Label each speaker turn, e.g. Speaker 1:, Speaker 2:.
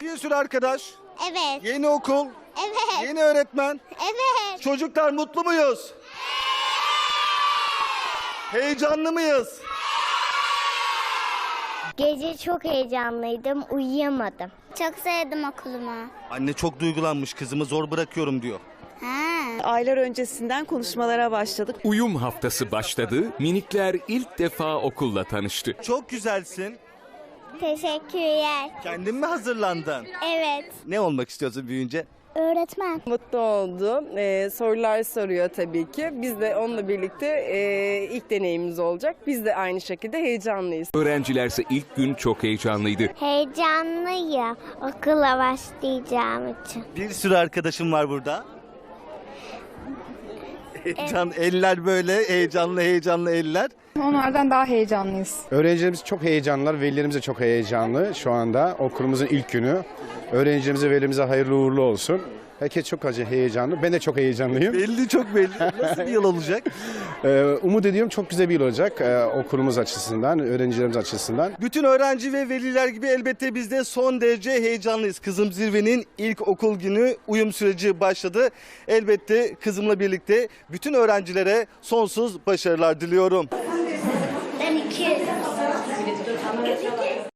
Speaker 1: Bir sürü arkadaş,
Speaker 2: Evet.
Speaker 1: yeni okul,
Speaker 2: Evet.
Speaker 1: yeni öğretmen.
Speaker 2: Evet.
Speaker 1: Çocuklar mutlu muyuz? Heyecanlı mıyız?
Speaker 2: Gece çok heyecanlıydım, uyuyamadım. Çok sevdim okulumu.
Speaker 1: Anne çok duygulanmış kızımı zor bırakıyorum diyor.
Speaker 2: Ha.
Speaker 3: Aylar öncesinden konuşmalara başladık.
Speaker 4: Uyum haftası başladı. Minikler ilk defa okulla tanıştı.
Speaker 1: Çok güzelsin.
Speaker 2: Teşekkürler.
Speaker 1: Kendin mi hazırlandın?
Speaker 2: Evet.
Speaker 1: Ne olmak istiyorsun büyüyünce?
Speaker 2: Öğretmen.
Speaker 3: Mutlu oldu. Ee, sorular soruyor tabii ki. Biz de onunla birlikte e, ilk deneyimimiz olacak. Biz de aynı şekilde heyecanlıyız.
Speaker 4: Öğrencilerse ilk gün çok heyecanlıydı.
Speaker 2: Heyecanlıyım okula başlayacağım için.
Speaker 1: Bir sürü arkadaşım var burada. Heyecan, eller böyle heyecanlı heyecanlı eller.
Speaker 5: Onlardan daha heyecanlıyız.
Speaker 6: Öğrencilerimiz çok heyecanlılar, velilerimiz de çok heyecanlı şu anda. Okulumuzun ilk günü. Öğrencilerimize ve elimize hayırlı uğurlu olsun. Herkes çok acı heyecanlı. Ben de çok heyecanlıyım.
Speaker 1: Belli çok belli. Nasıl bir yıl olacak?
Speaker 6: Ee, umut ediyorum çok güzel bir yıl olacak ee, okulumuz açısından, öğrencilerimiz açısından.
Speaker 1: Bütün öğrenci ve veliler gibi elbette biz de son derece heyecanlıyız. Kızım Zirve'nin ilk okul günü uyum süreci başladı. Elbette kızımla birlikte bütün öğrencilere sonsuz başarılar diliyorum. Ben iki. Ben iki.